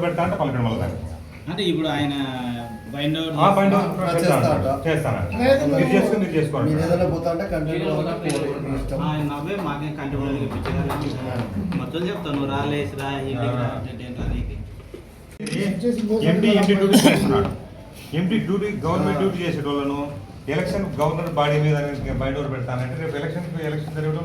పెడతా అంటే పలకడం వల్ల. అంటే ఇప్పుడు ఆయన బైండ్. మీరు మీరు చేసుకోండి మీరు ఏదైనా పోతా అంటే కంటిన్యూ ఇష్టం. ఆయన నవ్వే మాకేం కంట్రోల్ మొత్తం చెప్తాను రా లేచి రా ఇంటికి రా అంటే ఏంటి రా నీకు. ఎంపీ ఎంపీ డ్యూటీ చేస్తున్నాడు? MP duty? గవర్నమెంట్ డ్యూటీ చేసేటోళ్ళను? ఎలక్షన్ గవర్నర్ బాడీ మీద బయట పెడతానంటే రేపు ఎలక్షన్ ఎలక్షన్ జరగడం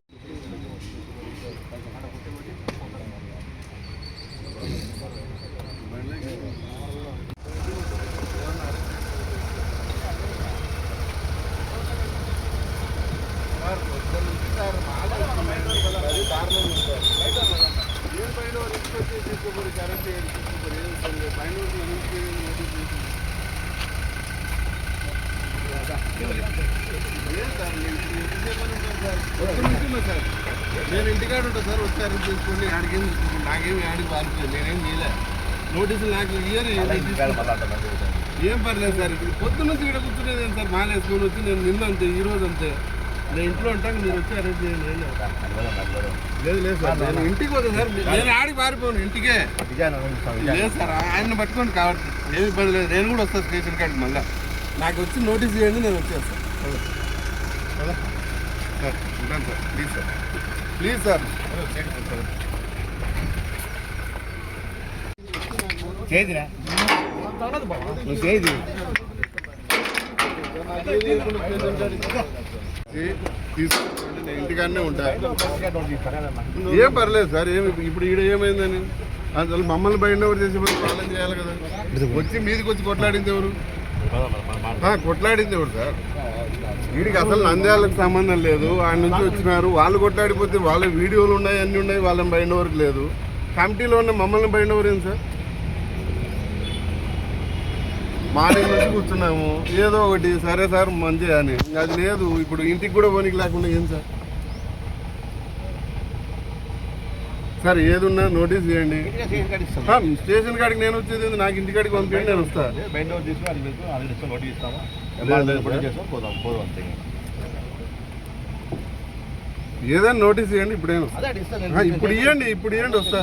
బయ- నేను ఇంటికాడ ఉంటా సార్ వచ్చారు తీసుకొని ఆడికేం నాకేమి ఆడికి పారిపోయింది నేనేం చేయలే. నోటీసులు నాకు ఇయర్ ఏం పర్లేదు సార్ ఇప్పుడు పొద్దు నుంచి ఇక్కడ కూర్చునేది సార్? మాల వేసుకొని వచ్చి నేను నిన్న అంతే ఈ రోజు అంతే. నేను ఇంట్లో ఉంటాను మీరు వచ్చి అరెస్ట్ చేయండి లేదు. లేదు లేదు సార్ నేను ఇంటికి పోతా సార్ నేను ఆడికి పారిపోను ఇంటికే. లేదు సార్ ఆయన పట్టుకోండి కాబట్టి ఏమి ఇబ్బంది లేదు నేను కూడా వస్తాను స్టేషన్ కాడికి మళ్ళీ. నాకు వచ్చి నోటీస్ చేయండి నేను వచ్చేస్తాను కదా? సార్ ఉంటాను sir. Please sir. Please sir. చేదిరా నువ్వు చేది నేను ఇంటికాడనే ఉంటా. ఏం పర్లేదు సార్ ఏమి ఇప్పుడు ఈడ ఏమైందని? అసలు మమ్మల్ని బయట ఎవరు చేసే వాళ్ళని చేయాలి కదా. వచ్చి మీదికి వచ్చి కొట్లాడింది ఎవరు? కొట్లాడింది ఒకటి సార్? వీడికి అసలు నంద్యాలకు సంబంధం లేదు. ఆయన నుంచి వచ్చినారు. వాళ్ళు కొట్లాడిపోతే వాళ్ళ వీడియోలు ఉన్నాయి అన్నీ ఉన్నాయి వాళ్ళని బయట వరకు లేదు. కమిటీలో ఉన్న మమ్మల్ని బయట ఎవరు సార్. మార్నింగ్ నుంచి కూర్చున్నాము. ఏదో ఒకటి సరే సార్ మంచిగా అని. అది లేదు. ఇప్పుడు ఇంటికి కూడా పోనీకి లేకుండా ఏం సార్? సార్ ఏదున్నా నోటీస్ చేయండి స్టేషన్ కాడికి నేను వచ్చేది? నాకు ఇంటి కాడికి పంపించండి నేను వస్తా. ఏదైనా నోటీస్ ఇవ్వండి ఇప్పుడేం ఇప్పుడు ఇవ్వండి ఇప్పుడు ఇవ్వండి వస్తా.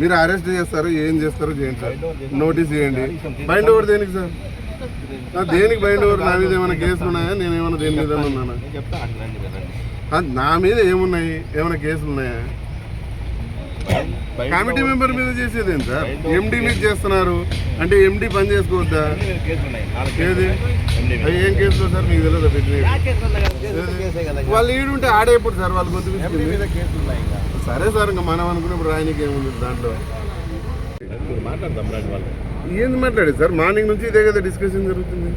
మీరు అరెస్ట్ చేస్తారు ఏం చేస్తారో చేయండి సార్. నోటీస్ ఇవ్వండి. బైండ్ ఓవర్ దేనికి సార్? దేనికి బైండ్ ఓవర్ నా మీద ఏమైనా కేసులు ఉన్నాయా? నేను ఏమైనా దేని మీద ఉన్నానా? నా మీద ఏమున్నాయి? ఏమైనా కేసులు ఉన్నాయా? కమిటీ మెంబర్ మీద చేసేది ఏంటి సార్? ఎండి మీద చేస్తున్నారు. అంటే ఎండి పని చేసుకోవద్దా? ఏది? ఏం కేసులు సార్? మీకు తెలియదు వాళ్ళు ఈడుంటే ఆడేప్పుడు సార్ వాళ్ళు గొంతు. సరే సార్ ఇంకా మనం అనుకున్నప్పుడు రాయనికి ఏముంది దాంట్లో? ఏంది మాట్లాడేది సార్? మార్నింగ్ నుంచి ఇదే కదా డిస్కషన్ జరుగుతుంది.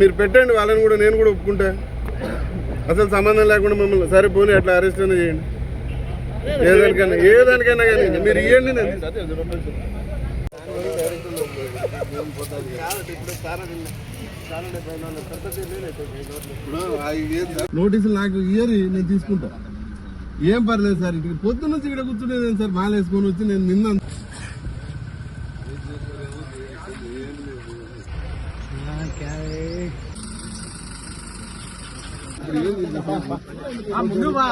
మీరు పెట్టండి వాళ్ళని కూడా నేను కూడా ఒప్పుకుంటా. అసలు సంబంధం లేకుండా మమ్మల్ని సరే పోనీ అట్లా అరెస్ట్ అయినా చేయండి. ఏదానికైనా ఏదానికైనా కానీ మీరు ఇవ్వండి నేను. నోటీసులు నాకు ఇయర్ నేను తీసుకుంటా. ఏం పర్లేదు సార్ ఇటు పొద్దు నుంచి ఇక్కడ కూర్చునేది సార్? మాల వేసుకొని వచ్చి నేను నిన్న ముందు బా.